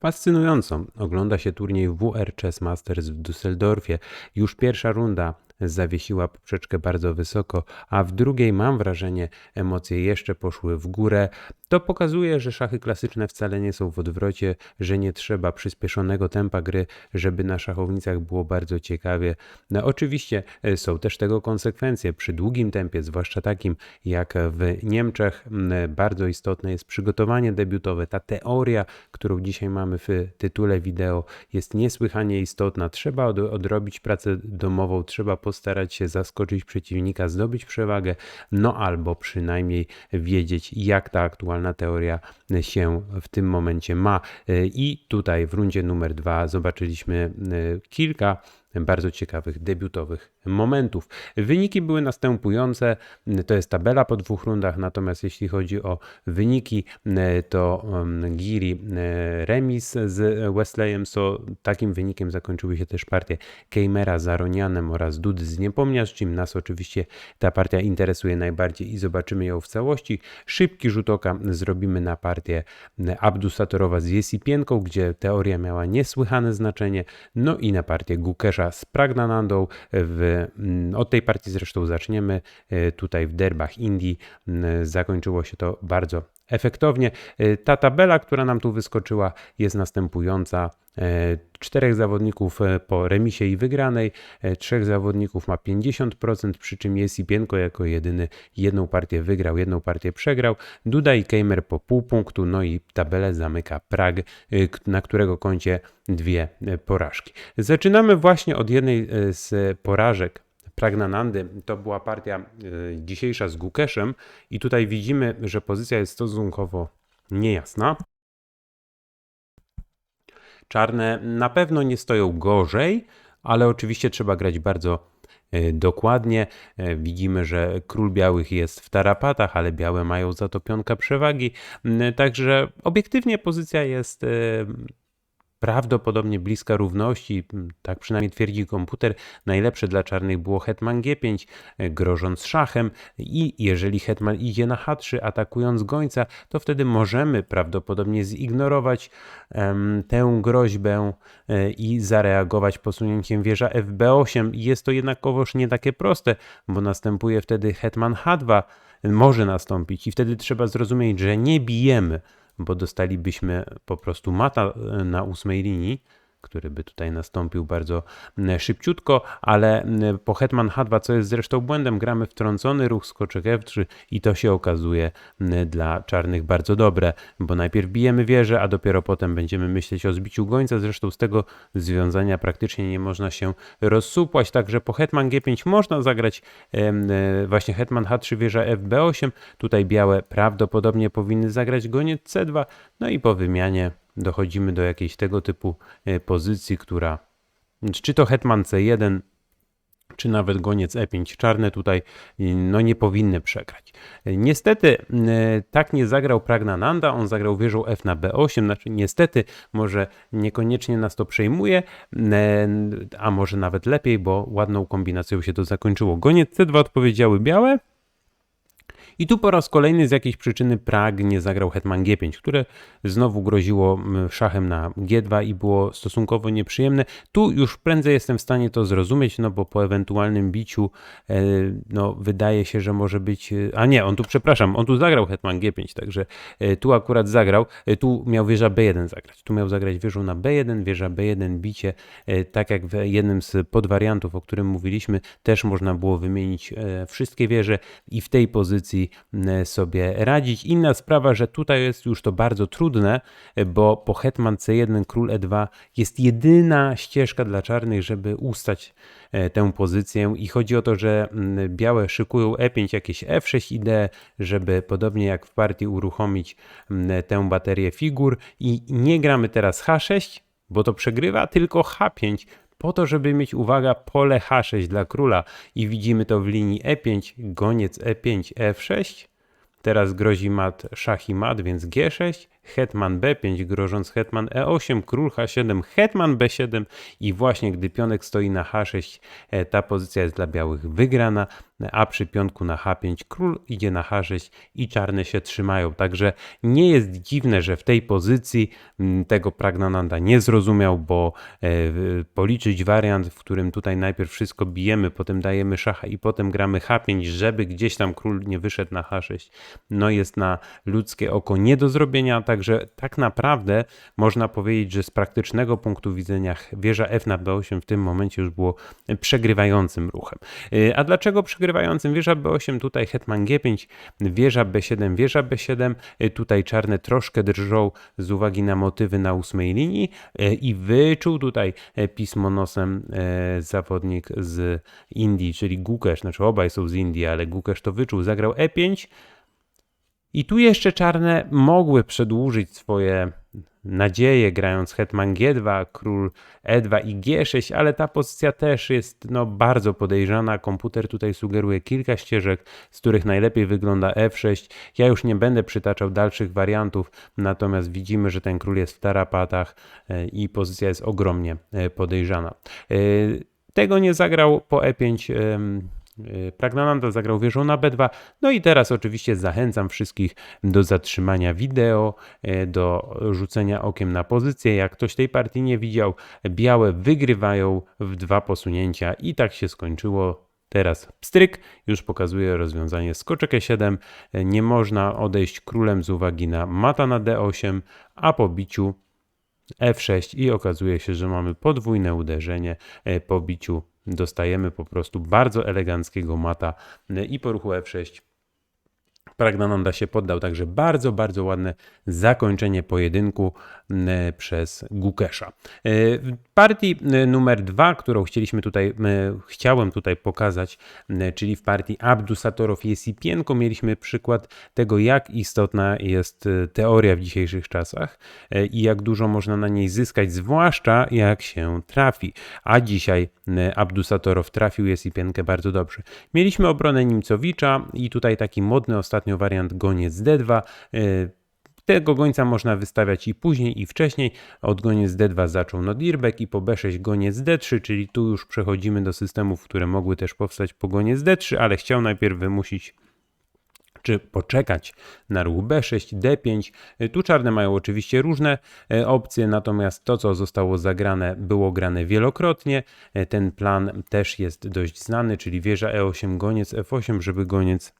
Fascynująco ogląda się turniej WR Chess Masters w Düsseldorfie. Już pierwsza runda zawiesiła poprzeczkę bardzo wysoko, a w drugiej mam wrażenie emocje jeszcze poszły w górę. To pokazuje, że szachy klasyczne wcale nie są w odwrocie, że nie trzeba przyspieszonego tempa gry, żeby na szachownicach było bardzo ciekawie. No, oczywiście e, są też tego konsekwencje. Przy długim tempie, zwłaszcza takim jak w Niemczech, m, bardzo istotne jest przygotowanie debiutowe. Ta teoria, którą dzisiaj mamy w tytule wideo, jest niesłychanie istotna. Trzeba od, odrobić pracę domową, trzeba postarać się zaskoczyć przeciwnika, zdobyć przewagę, no albo przynajmniej wiedzieć, jak ta aktualna teoria się w tym momencie ma. I tutaj w rundzie numer dwa zobaczyliśmy e, kilka bardzo ciekawych debiutowych momentów. Wyniki były następujące. To jest tabela po dwóch rundach, natomiast jeśli chodzi o wyniki, to Giri remis z Wesleyem, so takim wynikiem zakończyły się też partie Kejmera z Aronianem oraz Dudy z Niepomniaczcim. Nas oczywiście ta partia interesuje najbardziej i zobaczymy ją w całości. Szybki rzut oka zrobimy na partię Abdusatorowa z Jesipienką, gdzie teoria miała niesłychane znaczenie, no i na partię Gukesza z Pragnanandą. W, od tej partii zresztą zaczniemy. E, tutaj w derbach Indii mm, zakończyło się to bardzo efektownie. E, ta tabela, która nam tu wyskoczyła, jest następująca. E, czterech zawodników po remisie i wygranej, trzech zawodników ma 50%, przy czym Jesipienko jako jedyny jedną partię wygrał, jedną partię przegrał. Duda i Keimer po pół punktu, no i tabelę zamyka Prag, na którego koncie dwie porażki. Zaczynamy właśnie od jednej z porażek Pragnanandy. To była partia dzisiejsza z Gukeszem i tutaj widzimy, że pozycja jest stosunkowo niejasna. Czarne na pewno nie stoją gorzej, ale oczywiście trzeba grać bardzo dokładnie. Widzimy, że król białych jest w tarapatach, ale białe mają za to przewagi. Także obiektywnie pozycja jest prawdopodobnie bliska równości, tak przynajmniej twierdzi komputer. Najlepsze dla czarnych było hetman g5, e, grożąc szachem i jeżeli hetman idzie na h3, atakując gońca, to wtedy możemy prawdopodobnie zignorować um, tę groźbę e, i zareagować posunięciem wieża fb8. Jest to jednakowoż nie takie proste, bo następuje wtedy hetman h2, może nastąpić i wtedy trzeba zrozumieć, że nie bijemy bo dostalibyśmy po prostu mata e, na ósmej linii, który by tutaj nastąpił bardzo szybciutko, ale po hetman h2, co jest zresztą błędem, gramy wtrącony ruch skoczek f3 i to się okazuje dla czarnych bardzo dobre, bo najpierw bijemy wieżę, a dopiero potem będziemy myśleć o zbiciu gońca, zresztą z tego związania praktycznie nie można się rozsupłać, także po hetman g5 można zagrać e, właśnie hetman h3, wieża fb8, tutaj białe prawdopodobnie powinny zagrać goniec c2, no i po wymianie dochodzimy do jakiejś tego typu e, pozycji, która czy to hetman c1, czy nawet goniec e5 czarne tutaj no nie powinny przegrać. E, niestety e, tak nie zagrał Pragnananda, on zagrał wieżą f na b8, znaczy niestety może niekoniecznie nas to przejmuje, a może nawet lepiej, bo ładną kombinacją się to zakończyło. Goniec c2 odpowiedziały białe, i tu po raz kolejny z jakiejś przyczyny Prag nie zagrał hetman g5, które znowu groziło szachem na g2 i było stosunkowo nieprzyjemne. Tu już prędzej jestem w stanie to zrozumieć, no bo po ewentualnym biciu e, no wydaje się, że może być... E, a nie, on tu, przepraszam, on tu zagrał hetman g5, także e, tu akurat zagrał. Tu miał wieża b1 zagrać. Tu miał zagrać wieżą na b1, wieża b1, bicie. Tak jak w jednym z podwariantów, o którym mówiliśmy, też można było wymienić wszystkie wieże i w tej pozycji E, sobie radzić. Inna sprawa, że tutaj jest już to bardzo trudne, e, bo po hetman c1, król e2 jest jedyna ścieżka dla czarnych, żeby ustać e, tę pozycję i chodzi o to, że białe szykują e5, jakieś f6 ideę, żeby podobnie jak w partii uruchomić tę baterię figur i nie gramy teraz h6, bo to przegrywa, tylko h5, po to, żeby mieć, uwaga, pole H6 dla króla i widzimy to w linii E5, goniec E5, F6. Teraz grozi mat szach i mat, więc G6, hetman b5, grożąc hetman e8, król h7, hetman b7 i właśnie gdy pionek stoi na h6, e, ta pozycja jest dla białych wygrana, a przy pionku na h5 król idzie na h6 i czarne się trzymają. Także nie jest dziwne, że w tej pozycji tego Pragnananda nie zrozumiał, bo e, policzyć wariant, w którym tutaj najpierw wszystko bijemy, potem dajemy szacha i potem gramy h5, żeby gdzieś tam król nie wyszedł na h6, no jest na ludzkie oko nie do zrobienia, także tak naprawdę można powiedzieć, że z praktycznego punktu widzenia wieża f na b8 w tym momencie już było przegrywającym ruchem. E, a dlaczego przegrywającym? Wieża b8, tutaj hetman g5, wieża b7, wieża b7, e, tutaj czarne troszkę drżą z uwagi na motywy na ósmej linii e, i wyczuł tutaj pismo nosem zawodnik z Indii, czyli Gukesz, znaczy obaj są z Indii, ale Gukesz to wyczuł, zagrał e5, i tu jeszcze czarne mogły przedłużyć swoje nadzieje, grając hetman g2, król e2 i g6, ale ta pozycja też jest no, bardzo podejrzana. Komputer tutaj sugeruje kilka ścieżek, z których najlepiej wygląda f6. Ja już nie będę przytaczał dalszych wariantów, natomiast widzimy, że ten król jest w tarapatach e, i pozycja jest ogromnie e, podejrzana. E, tego nie zagrał po e5 Y, Pragnananda zagrał wieżą na B2. No i teraz oczywiście zachęcam wszystkich do zatrzymania wideo, y, do rzucenia okiem na pozycję. Jak ktoś tej partii nie widział, białe wygrywają w dwa posunięcia i tak się skończyło. Teraz pstryk już pokazuje rozwiązanie skoczek E7. Nie można odejść królem z uwagi na mata na D8, a po biciu F6 i okazuje się, że mamy podwójne uderzenie. Y, po biciu dostajemy po prostu bardzo eleganckiego mata i po ruchu F6 Pragnananda się poddał, także bardzo, bardzo ładne zakończenie pojedynku przez Gukesza. E, partii numer dwa, którą chcieliśmy tutaj, chciałem tutaj pokazać, czyli w partii Abdusatorow Jesipienko, mieliśmy przykład tego, jak istotna jest e, teoria w dzisiejszych czasach e, i jak dużo można na niej zyskać, zwłaszcza jak się trafi. A dzisiaj Abdusatorow trafił Jesipienkę bardzo dobrze. Mieliśmy obronę Nimcowicza i tutaj taki modny ostatnio wariant goniec D2. Tego gońca można wystawiać i później, i wcześniej. Od goniec D2 zaczął Nodirbek i po B6 goniec D3, czyli tu już przechodzimy do systemów, które mogły też powstać po goniec D3, ale chciał najpierw wymusić czy poczekać na ruch B6, D5. Tu czarne mają oczywiście różne e, opcje, natomiast to, co zostało zagrane, było grane wielokrotnie. Ten plan też jest dość znany, czyli wieża E8, goniec F8, żeby goniec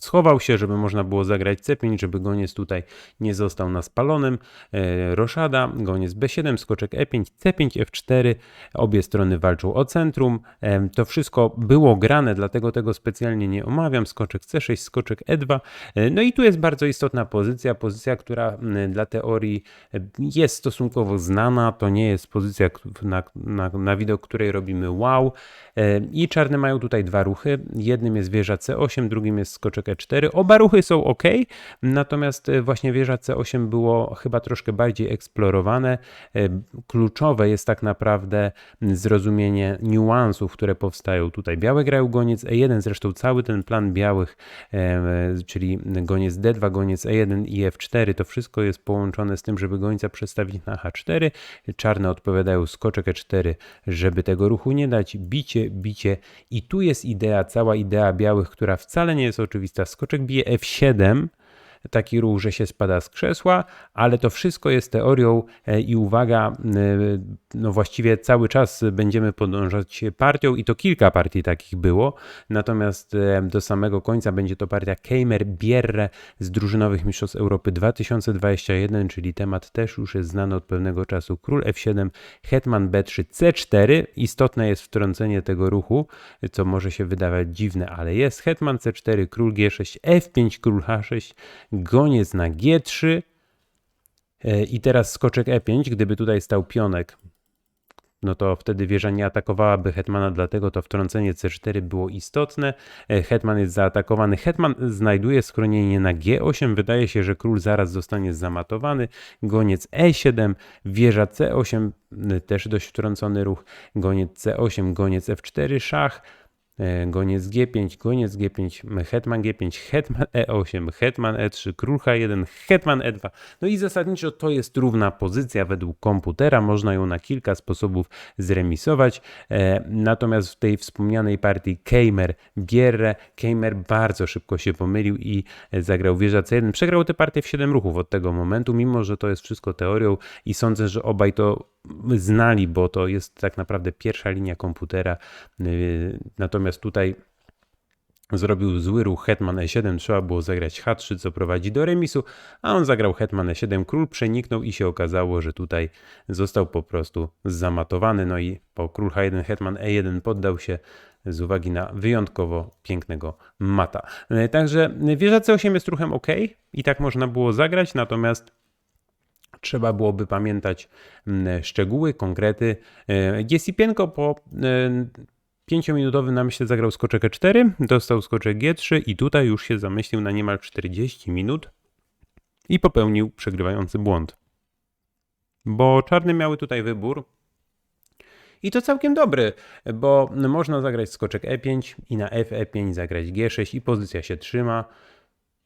Schował się, żeby można było zagrać C5, żeby goniec tutaj nie został na spalonym. E, roszada, goniec B7, skoczek E5, C5, F4. Obie strony walczą o centrum. E, to wszystko było grane, dlatego tego specjalnie nie omawiam. Skoczek C6, skoczek E2. E, no i tu jest bardzo istotna pozycja, pozycja, która dla teorii jest stosunkowo znana. To nie jest pozycja, na, na, na widok której robimy wow. I czarne mają tutaj dwa ruchy. Jednym jest wieża C8, drugim jest skoczek E4. Oba ruchy są ok, natomiast e, właśnie wieża C8 było chyba troszkę bardziej eksplorowane. E, kluczowe jest tak naprawdę zrozumienie niuansów, które powstają tutaj. Białe grają goniec E1, zresztą cały ten plan białych, czyli goniec D2, goniec E1 i F4, to wszystko jest połączone z tym, żeby gońca przestawić na H4. Czarne odpowiadają skoczek E4, żeby tego ruchu nie dać, bicie bicie, I tu jest idea, cała idea białych, która wcale nie jest oczywista. Skoczek bije F7, taki ruch, że się spada z krzesła, ale to wszystko jest teorią e, i uwaga, e, no właściwie cały czas będziemy podążać partią i to kilka partii takich było, natomiast e, do samego końca będzie to partia Keimer Bierre z drużynowych mistrzostw Europy 2021, czyli temat też już jest znany od pewnego czasu. Król F7, Hetman B3, C4. Istotne jest wtrącenie tego ruchu, co może się wydawać dziwne, ale jest. Hetman C4, król G6, F5, król H6, goniec na G3 e, i teraz skoczek E5, gdyby tutaj stał pionek, no to wtedy wieża nie atakowałaby hetmana, dlatego to wtrącenie C4 było istotne. E, hetman jest zaatakowany. Hetman znajduje schronienie na G8. Wydaje się, że król zaraz zostanie zamatowany. Goniec E7, wieża C8, też dość wtrącony ruch. Goniec C8, goniec F4, szach. E, goniec G5, goniec G5, hetman G5, hetman E8, hetman E3, król H1, hetman E2. No i zasadniczo to jest równa pozycja według komputera, można ją na kilka sposobów zremisować. E, Natomiast w tej wspomnianej partii Keimer Bierre, Keimer bardzo szybko się pomylił i e, zagrał wieża C1. Przegrał tę partię w 7 ruchów od tego momentu, mimo że to jest wszystko teorią i sądzę, że obaj to znali, bo to jest tak naprawdę pierwsza linia komputera. Yy, Natomiast tutaj zrobił zły ruch hetman e7, trzeba było zagrać h3, co prowadzi do remisu, a on zagrał hetman e7, król przeniknął i się okazało, że tutaj został po prostu zamatowany, no i po król h1, hetman e1 poddał się z uwagi na wyjątkowo pięknego mata. Yy, Także wieża c8 jest ruchem ok i tak można było zagrać, natomiast trzeba byłoby pamiętać mm, szczegóły, konkrety. E, Jesipienko po e, pięciominutowym namyśle zagrał skoczek E4, dostał skoczek G3 i tutaj już się zamyślił na niemal 40 minut i popełnił przegrywający błąd. Bo czarne miały tutaj wybór i to całkiem dobry, bo można zagrać skoczek E5 i na F-E5 zagrać G6 i pozycja się trzyma.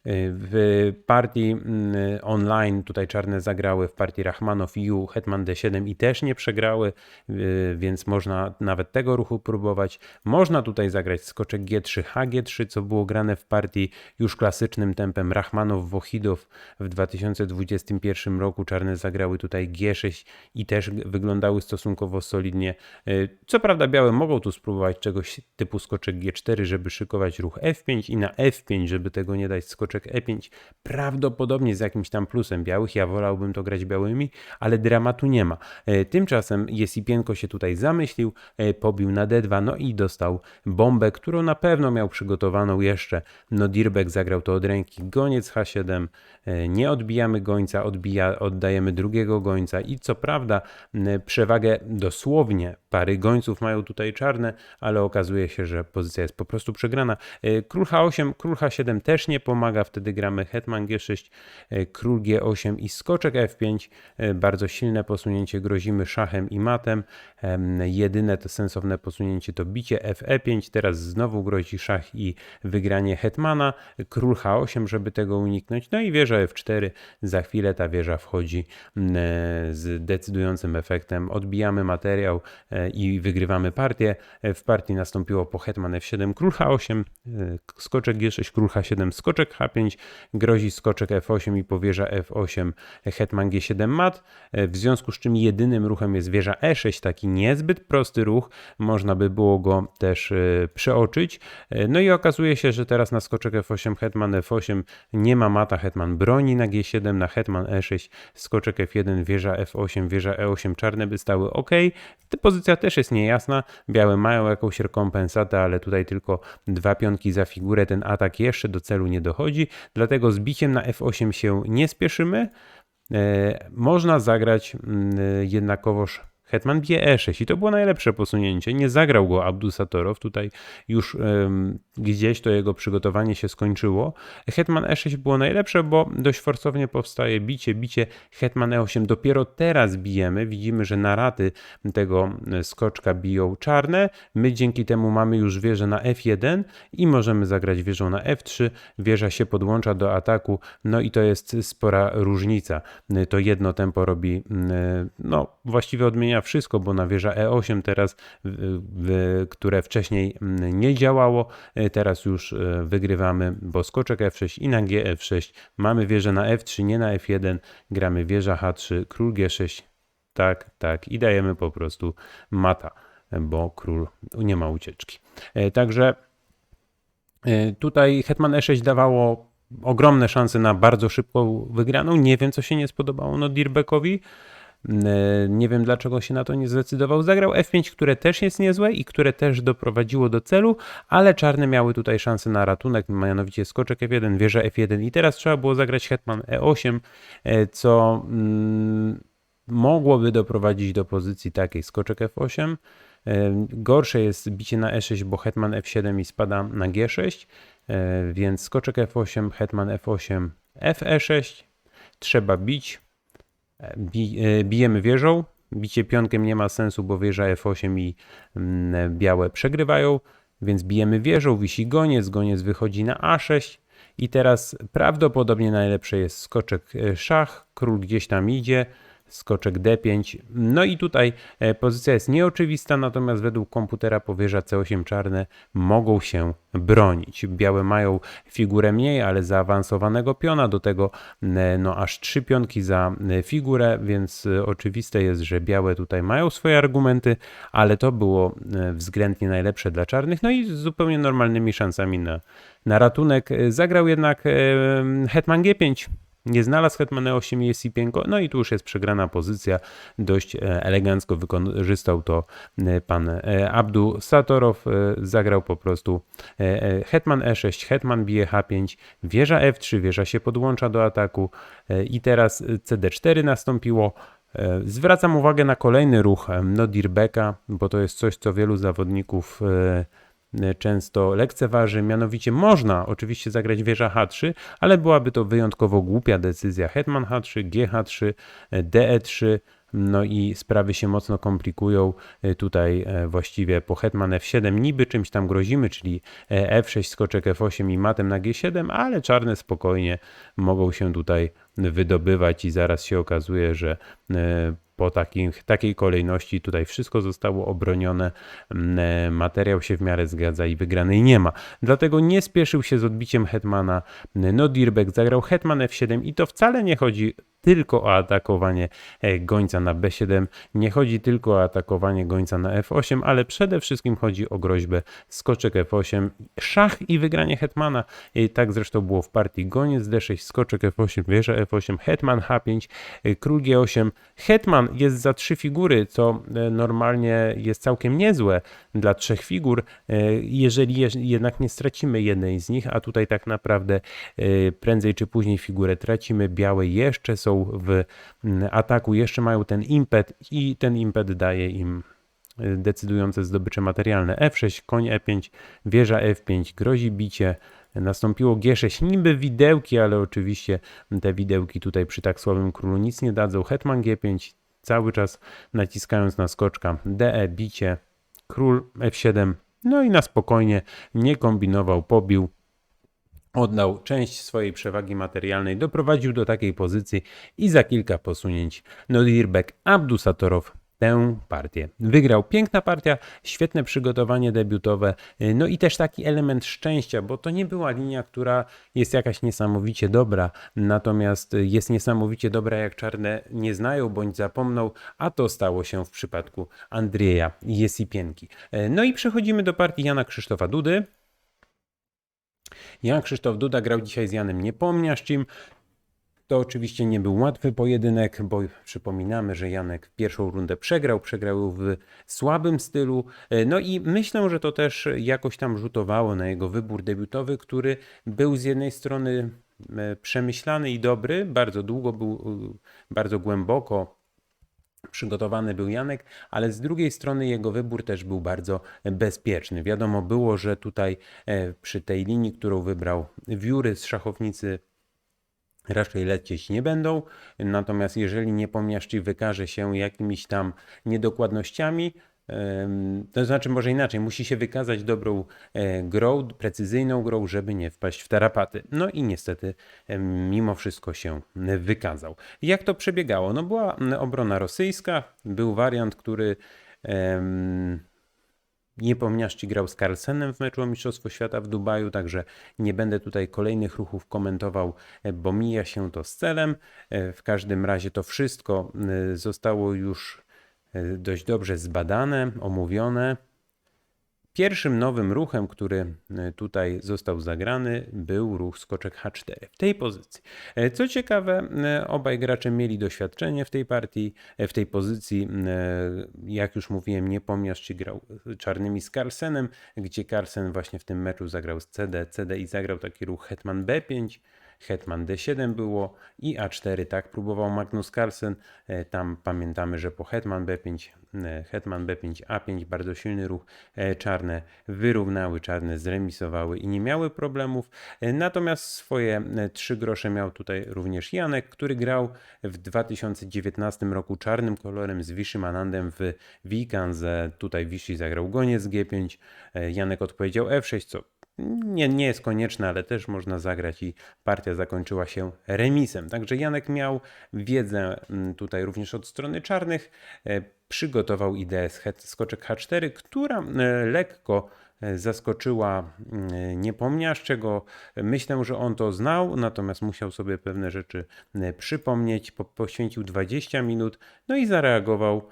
W partii mm, online tutaj czarne zagrały w partii Rachmanow i U Hetman D7 i też nie przegrały, y, więc można nawet tego ruchu próbować. Można tutaj zagrać skoczek G3, HG3, co było grane w partii już klasycznym tempem Rachmanow Wochidow w 2021 roku. Czarne zagrały tutaj G6 i też wyglądały stosunkowo solidnie. Y, Co prawda białe mogą tu spróbować czegoś typu skoczek G4, żeby szykować ruch F5 i na F5, żeby tego nie dać skoczek E5, prawdopodobnie z jakimś tam plusem białych. Ja wolałbym to grać białymi, ale dramatu nie ma. E, Tymczasem Jesipienko się tutaj zamyślił, e, pobił na D2, no i dostał bombę, którą na pewno miał przygotowaną jeszcze. No Dirbek zagrał to od ręki, goniec H7, e, nie odbijamy gońca, odbija, oddajemy drugiego gońca i co prawda przewagę dosłownie pary gońców mają tutaj czarne, ale okazuje się, że pozycja jest po prostu przegrana. E, Król H8, król H7 też nie pomaga, wtedy gramy hetman G6, e, król G8 i skoczek F5. E, Bardzo silne posunięcie, grozimy szachem i matem. Em, Jedyne to sensowne posunięcie to bicie Fe5, teraz znowu grozi szach i wygranie hetmana, król H8, żeby tego uniknąć, no i wieża F4, za chwilę ta wieża wchodzi e, z decydującym efektem, odbijamy materiał i wygrywamy partię. W partii nastąpiło po hetman F7, król H8, e, skoczek G6, król H7, skoczek H5, grozi skoczek F8 i po wieża F8 hetman G7 mat, w związku z czym jedynym ruchem jest wieża E6, taki niezbyt prosty ruch, można by było go też e, przeoczyć. E, No i okazuje się, że teraz na skoczek F8, hetman F8 nie ma mata, hetman broni na G7, na hetman E6, skoczek F1, wieża F8, wieża E8, czarne by stały ok. Ta pozycja też jest niejasna, białe mają jakąś rekompensatę, ale tutaj tylko dwa pionki za figurę, ten atak jeszcze do celu nie dochodzi, dlatego z biciem na F8 się nie spieszymy. E, Można zagrać mm, jednakowoż Hetman bije E6 i to było najlepsze posunięcie. Nie zagrał go Abdusatorow, tutaj już em, gdzieś to jego przygotowanie się skończyło. Hetman E6 było najlepsze, bo dość forsownie powstaje bicie, bicie Hetman E8. Dopiero teraz bijemy, widzimy, że na raty tego e, skoczka biją czarne. My dzięki temu mamy już wieżę na F1 i możemy zagrać wieżą na F3. Wieża się podłącza do ataku, no i to jest spora różnica. E, To jedno tempo robi, e, no właściwie odmienia wszystko, bo na wieża E8 teraz, które wcześniej mm, nie działało, e, teraz już e, wygrywamy, bo skoczek F6 i na GF6 mamy wieżę na F3, nie na F1, gramy wieża H3, król G6, tak, tak i dajemy po prostu mata, bo król nie ma ucieczki. E, Także tutaj Hetman E6 dawało ogromne szanse na bardzo szybką wygraną. Nie wiem, co się nie spodobało no Dirbekowi. Nie wiem, dlaczego się na to nie zdecydował. Zagrał F5, które też jest niezłe i które też doprowadziło do celu, ale czarne miały tutaj szansę na ratunek, mianowicie skoczek F1, wieża F1 i teraz trzeba było zagrać hetman E8, e, co mm, mogłoby doprowadzić do pozycji takiej skoczek F8. E, Gorsze jest bicie na E6, bo hetman F7 i spada na G6, e, więc skoczek F8, hetman F8, Fe6. Trzeba bić. E, Bi, bijemy wieżą. Bicie pionkiem nie ma sensu, bo wieża F8 i mm, białe przegrywają. więc bijemy wieżą, wisi goniec, goniec wychodzi na A6 i teraz prawdopodobnie najlepsze jest skoczek e, szach, król gdzieś tam idzie, skoczek D5. No i tutaj e, pozycja jest nieoczywista, natomiast według komputera powierza C8 czarne mogą się bronić. Białe mają figurę mniej, ale zaawansowanego piona, do tego e, no aż trzy pionki za e, figurę, więc oczywiste jest, że białe tutaj mają swoje argumenty, ale to było względnie najlepsze dla czarnych, no i z zupełnie normalnymi szansami na, na ratunek. Zagrał jednak hetman G5, nie znalazł hetmana 8 jest Sipienko, no i tu już jest przegrana pozycja. Dość e, elegancko wykorzystał to e, pan e, Abdu Satorow. Zagrał po prostu hetman E6, hetman bije H5, wieża F3, wieża się podłącza do ataku i teraz CD4 nastąpiło. Zwracam uwagę na kolejny ruch Nodirbeka, bo to jest coś, co wielu zawodników często lekceważy. Mianowicie można oczywiście zagrać wieża H3, ale byłaby to wyjątkowo głupia decyzja. Hetman H3, GH3, DE3. No i sprawy się mocno komplikują. E, tutaj e, właściwie po hetman F7 niby czymś tam grozimy, czyli F6, skoczek F8 i matem na G7, ale czarne spokojnie mogą się tutaj wydobywać i zaraz się okazuje, że po takiej kolejności tutaj wszystko zostało obronione, e, materiał się w miarę zgadza i wygranej nie ma. Dlatego nie spieszył się z odbiciem Hetmana. No Dirbek zagrał Hetman F7 i to wcale nie chodzi tylko o atakowanie e, gońca na B7, nie chodzi tylko o atakowanie gońca na F8, ale przede wszystkim chodzi o groźbę skoczek F8, szach i wygranie hetmana. I tak zresztą było w partii goniec D6, skoczek F8, wieża F8, hetman H5, e, król G8. Hetman jest za trzy figury, co e, normalnie jest całkiem niezłe dla trzech figur, jeżeli jednak nie stracimy jednej z nich, a tutaj tak naprawdę prędzej czy później figurę tracimy, białe jeszcze są w ataku, jeszcze mają ten impet i ten impet daje im decydujące zdobycze materialne. F6, koń E5, wieża F5, grozi bicie. Nastąpiło G6, niby widełki, ale oczywiście te widełki tutaj przy tak słabym królu nic nie dadzą. Hetman G5, cały czas naciskając na skoczka DE, bicie, król F7, no i na spokojnie nie kombinował, pobił oddał część swojej przewagi materialnej, doprowadził do takiej pozycji i za kilka posunięć Nodirbek Abdusatorow tę partię wygrał. Piękna partia, świetne przygotowanie debiutowe, no i też taki element szczęścia, bo to nie była linia, która jest jakaś niesamowicie dobra, natomiast jest niesamowicie dobra, jak czarne nie znają bądź zapomną, a to stało się w przypadku Andrzeja Jesipienki. No i przechodzimy do partii Jana Krzysztofa Dudy. Jan Krzysztof Duda grał dzisiaj z Janem Niepomniaszczym. To oczywiście nie był łatwy pojedynek, bo przypominamy, że Janek pierwszą rundę przegrał, przegrał w słabym stylu. No i myślę, że to też jakoś tam rzutowało na jego wybór debiutowy, który był z jednej strony e, przemyślany i dobry, bardzo długo był, e, bardzo głęboko przygotowany był Janek, ale z drugiej strony jego wybór też był bardzo bezpieczny. Wiadomo było, że tutaj e, przy tej linii, którą wybrał wióry z szachownicy raczej lecieć nie będą. Natomiast jeżeli Niepomiaszczy wykaże się jakimiś tam niedokładnościami, to znaczy, może inaczej, musi się wykazać dobrą e, grą, precyzyjną grą, żeby nie wpaść w tarapaty. No i niestety, mimo wszystko się wykazał. Jak to przebiegało? No, była obrona rosyjska, był wariant, który. Niepomniaszczy grał z Carlsenem w meczu o Mistrzostwo Świata w Dubaju, także nie będę tutaj kolejnych ruchów komentował, e, bo mija się to z celem. E, w każdym razie to wszystko zostało już E, dość dobrze zbadane, omówione. Pierwszym nowym ruchem, który e, tutaj został zagrany, był ruch skoczek H4 w tej pozycji. E, co ciekawe, obaj gracze mieli doświadczenie w tej partii, w tej pozycji. Jak już mówiłem, nie pomniasz, czy grał czarnymi z Carlsenem, gdzie Carlsen właśnie w tym meczu zagrał z CD, CD i zagrał taki ruch Hetman B5 hetman d7 było i a4, tak próbował Magnus Carlsen, e, tam pamiętamy, że po hetman b5, e, hetman b5, a5, bardzo silny ruch, e, czarne wyrównały, czarne zremisowały i nie miały problemów, natomiast swoje trzy grosze miał tutaj również Janek, który grał w 2019 roku czarnym kolorem z Vichy Manandem w Wikanze, tutaj Vichy zagrał goniec g5, e, Janek odpowiedział f6, co nie, nie jest konieczne, ale też można zagrać i partia zakończyła się remisem. Także Janek miał wiedzę mm, tutaj również od strony czarnych. E, Przygotował ideę skoczek H4, która e, lekko e, zaskoczyła mm, niepomniarz, czego myślę, że on to znał, natomiast musiał sobie pewne rzeczy e, przypomnieć. Po, poświęcił 20 minut, no i zareagował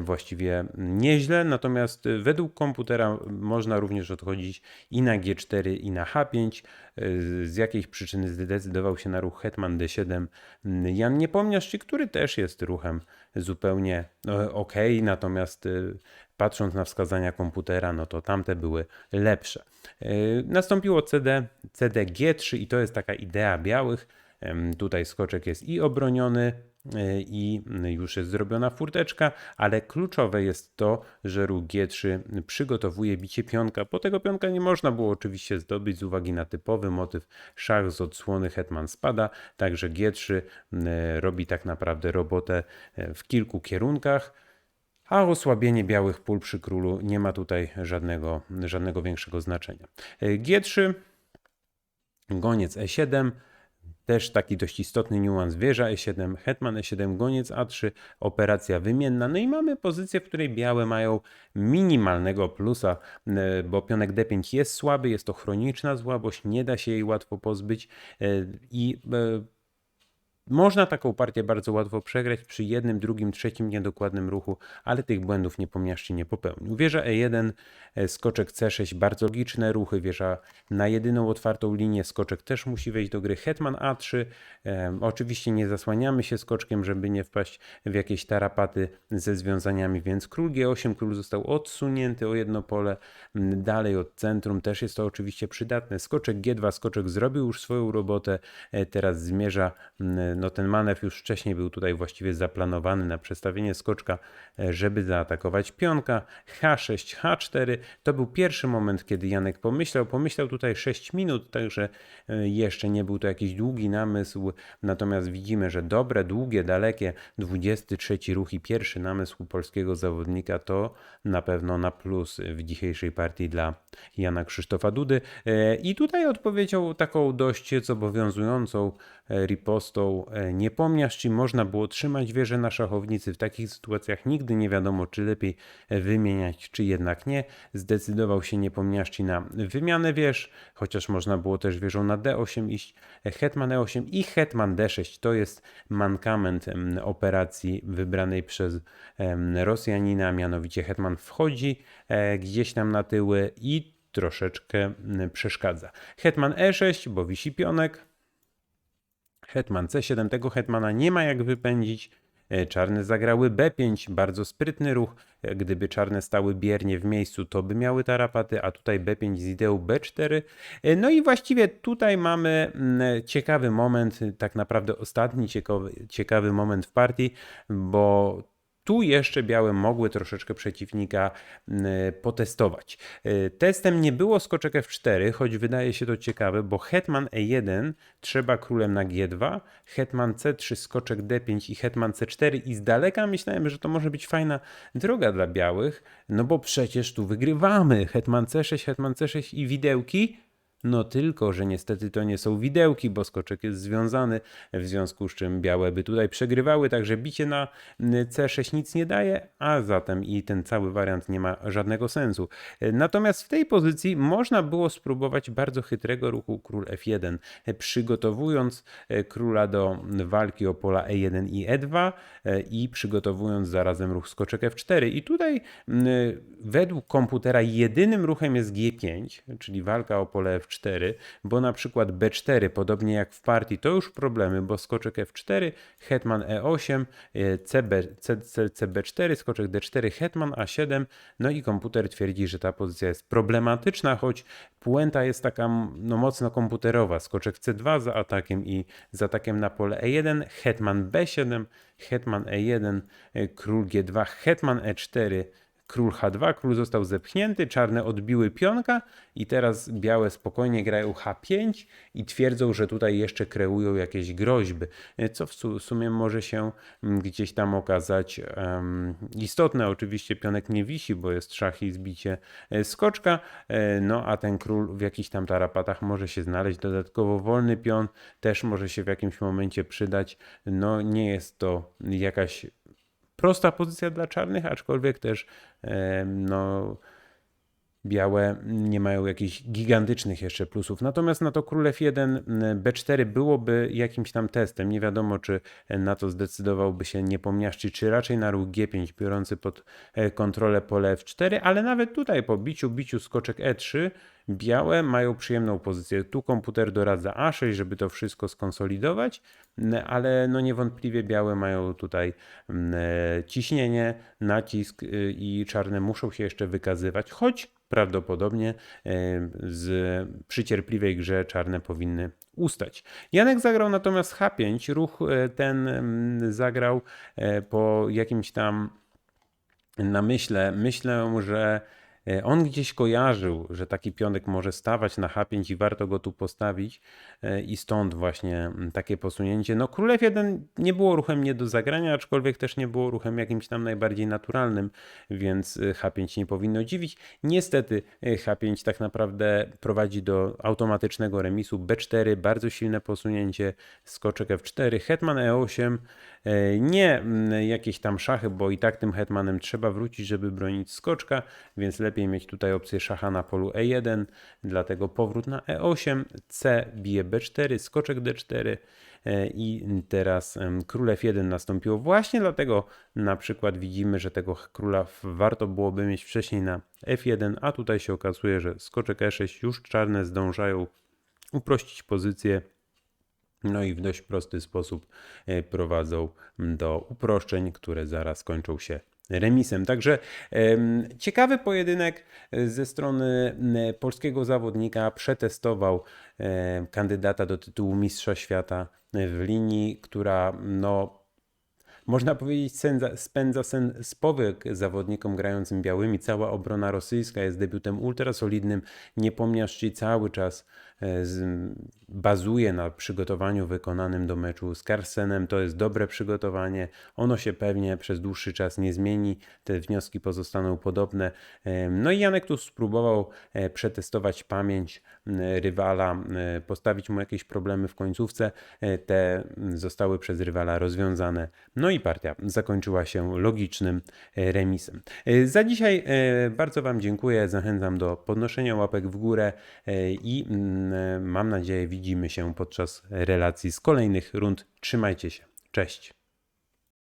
właściwie nieźle. Natomiast e, według komputera można również odchodzić i na G4, i na H5. E, Z jakiejś przyczyny zdecydował się na ruch Hetman D7 mm, Jan Niepomniarz, który też jest ruchem zupełnie ok, natomiast e, patrząc na wskazania komputera, no to tamte były lepsze. E, Nastąpiło CD, CD G3 i to jest taka idea białych. Tutaj skoczek jest i obroniony, e, i już jest zrobiona furteczka, ale kluczowe jest to, że ruch G3 przygotowuje bicie pionka, bo tego pionka nie można było oczywiście zdobyć z uwagi na typowy motyw szach z odsłony hetman spada, także G3 m, robi tak naprawdę robotę e, w kilku kierunkach. A osłabienie białych pól przy królu nie ma tutaj żadnego, żadnego większego znaczenia. E, G3, goniec E7, też taki dość istotny niuans wieża E7, hetman E7, goniec A3, operacja wymienna. No i mamy pozycję, w której białe mają minimalnego plusa, e, bo pionek D5 jest słaby, jest to chroniczna słabość, nie da się jej łatwo pozbyć e, i e, można taką partię bardzo łatwo przegrać przy jednym, drugim, trzecim niedokładnym ruchu, ale tych błędów niepomniaszczy nie popełnił. Wieża E1, e, skoczek C6, bardzo logiczne ruchy. Wieża na jedyną otwartą linię, skoczek też musi wejść do gry. Hetman A3, e, oczywiście nie zasłaniamy się skoczkiem, żeby nie wpaść w jakieś tarapaty ze związaniami, więc król G8, król został odsunięty o jedno pole, dalej od centrum, też jest to oczywiście przydatne. Skoczek G2, skoczek zrobił już swoją robotę, e, teraz zmierza, no ten manewr już wcześniej był tutaj właściwie zaplanowany na przestawienie skoczka, e, żeby zaatakować pionka. H6, H4 to był pierwszy moment, kiedy Janek pomyślał. Pomyślał tutaj 6 minut, także e, jeszcze nie był to jakiś długi namysł. Natomiast widzimy, że dobre, długie, dalekie 23 ruch i pierwszy namysł polskiego zawodnika to na pewno na plus w dzisiejszej partii dla Jana Krzysztofa Dudy. E, I tutaj odpowiedział taką dość zobowiązującą ripostą e, Niepomniasz, czy można było trzymać wieżę na szachownicy. W takich sytuacjach nigdy nie wiadomo, czy lepiej e, wymieniać, czy jednak nie. Zdecydował się Niepomniaszczy na wymianę wież, chociaż można było też wieżą na D8 iść. E, Hetman E8 i Hetman D6 to jest mankament operacji wybranej przez Rosjanina, mianowicie Hetman wchodzi e, gdzieś tam na tyły i troszeczkę przeszkadza. Hetman E6, bo wisi pionek. Hetman C7, tego hetmana nie ma jak wypędzić. E, Czarne zagrały B5, bardzo sprytny ruch. E, Gdyby czarne stały biernie w miejscu, to by miały tarapaty, a tutaj B5 z ideą B4. E, No i właściwie tutaj mamy mm, ciekawy moment, tak naprawdę ostatni ciekawy, ciekawy moment w partii, bo tu jeszcze białe mogły troszeczkę przeciwnika mm, potestować. Y, Testem nie było skoczek F4, choć wydaje się to ciekawe, bo hetman E1 trzeba królem na G2, hetman C3, skoczek D5 i hetman C4 i z daleka myślałem, że to może być fajna droga dla białych, no bo przecież tu wygrywamy. Hetman C6, hetman C6 i widełki. No tylko, że niestety to nie są widełki, bo skoczek jest związany, w związku z czym białe by tutaj przegrywały, także bicie na mm, C6 nic nie daje, a zatem i ten cały wariant nie ma żadnego sensu. E, Natomiast w tej pozycji można było spróbować bardzo chytrego ruchu król F1, e, przygotowując e, króla do walki o pola E1 i E2 e, i przygotowując zarazem ruch skoczek F4. I tutaj mm, według komputera jedynym ruchem jest G5, czyli walka o pole F4, F4, bo na przykład B4, podobnie jak w partii, to już problemy, bo skoczek F4, hetman E8, e, CB, C, C, CB4, skoczek D4, hetman A7, no i komputer twierdzi, że ta pozycja jest problematyczna, choć puenta jest taka no, mocno komputerowa. Skoczek C2 za atakiem i z atakiem na pole E1, hetman B7, hetman E1, e, król G2, hetman E4, król H2, król został zepchnięty, czarne odbiły pionka i teraz białe spokojnie grają H5 i twierdzą, że tutaj jeszcze kreują jakieś groźby, co w su- sumie może się mm, gdzieś tam okazać em, istotne. Oczywiście pionek nie wisi, bo jest szach i zbicie e, skoczka, e, no a ten król w jakichś tam tarapatach może się znaleźć. Dodatkowo wolny pion też może się w jakimś momencie przydać. No nie jest to jakaś prosta pozycja dla czarnych, aczkolwiek też no, białe nie mają jakichś gigantycznych jeszcze plusów. Natomiast na to król F1, B4 byłoby jakimś tam testem. Nie wiadomo, czy na to zdecydowałby się Niepomniaszczy, czy raczej na ruch G5 biorący pod e, kontrolę pole F4, ale nawet tutaj po biciu, biciu skoczek E3 białe mają przyjemną pozycję. Tu komputer doradza A6, żeby to wszystko skonsolidować, n- ale no niewątpliwie białe mają tutaj mm, ciśnienie, nacisk y, i czarne muszą się jeszcze wykazywać, choć prawdopodobnie z przy cierpliwej grze czarne powinny ustać. Janek zagrał natomiast H5, ruch e, ten zagrał e, po jakimś tam namyśle. Myślę, że on gdzieś kojarzył, że taki pionek może stawać na H5 i warto go tu postawić e, i stąd właśnie mm, takie posunięcie. No król F1 nie było ruchem nie do zagrania, aczkolwiek też nie było ruchem jakimś tam najbardziej naturalnym, więc e, H5 nie powinno dziwić. Niestety e, H5 tak naprawdę prowadzi do automatycznego remisu B4, bardzo silne posunięcie, skoczek F4, hetman E8, e, nie mm, jakieś tam szachy, bo i tak tym hetmanem trzeba wrócić, żeby bronić skoczka, więc lepiej mieć tutaj opcję szacha na polu E1, dlatego powrót na E8, C bije B4, skoczek D4 e, i teraz król F1 nastąpiło właśnie dlatego na przykład widzimy, że tego króla warto byłoby mieć wcześniej na F1, a tutaj się okazuje, że skoczek E6 już czarne zdążają uprościć pozycję no i w dość prosty sposób e, prowadzą do uproszczeń, które zaraz kończą się remisem. Także ciekawy pojedynek e, ze strony m, polskiego zawodnika. Przetestował e, kandydata do tytułu Mistrza Świata e, w linii, która no, można powiedzieć, spędza, spędza sen z powiek zawodnikom grającym białymi. Cała obrona rosyjska jest debiutem ultrasolidnym. Niepomniaszczy cały czas e, bazuje na przygotowaniu wykonanym do meczu z Carlsenem. To jest dobre przygotowanie. Ono się pewnie przez dłuższy czas nie zmieni. Te wnioski pozostaną podobne. E, No i Janek tu spróbował e, przetestować pamięć rywala, postawić mu jakieś problemy w końcówce. E, Te zostały przez rywala rozwiązane. No i partia zakończyła się logicznym e, remisem. E, Za dzisiaj e, bardzo Wam dziękuję. Zachęcam do podnoszenia łapek w górę e, i e, mam nadzieję widzimy się podczas relacji z kolejnych rund. Trzymajcie się. Cześć.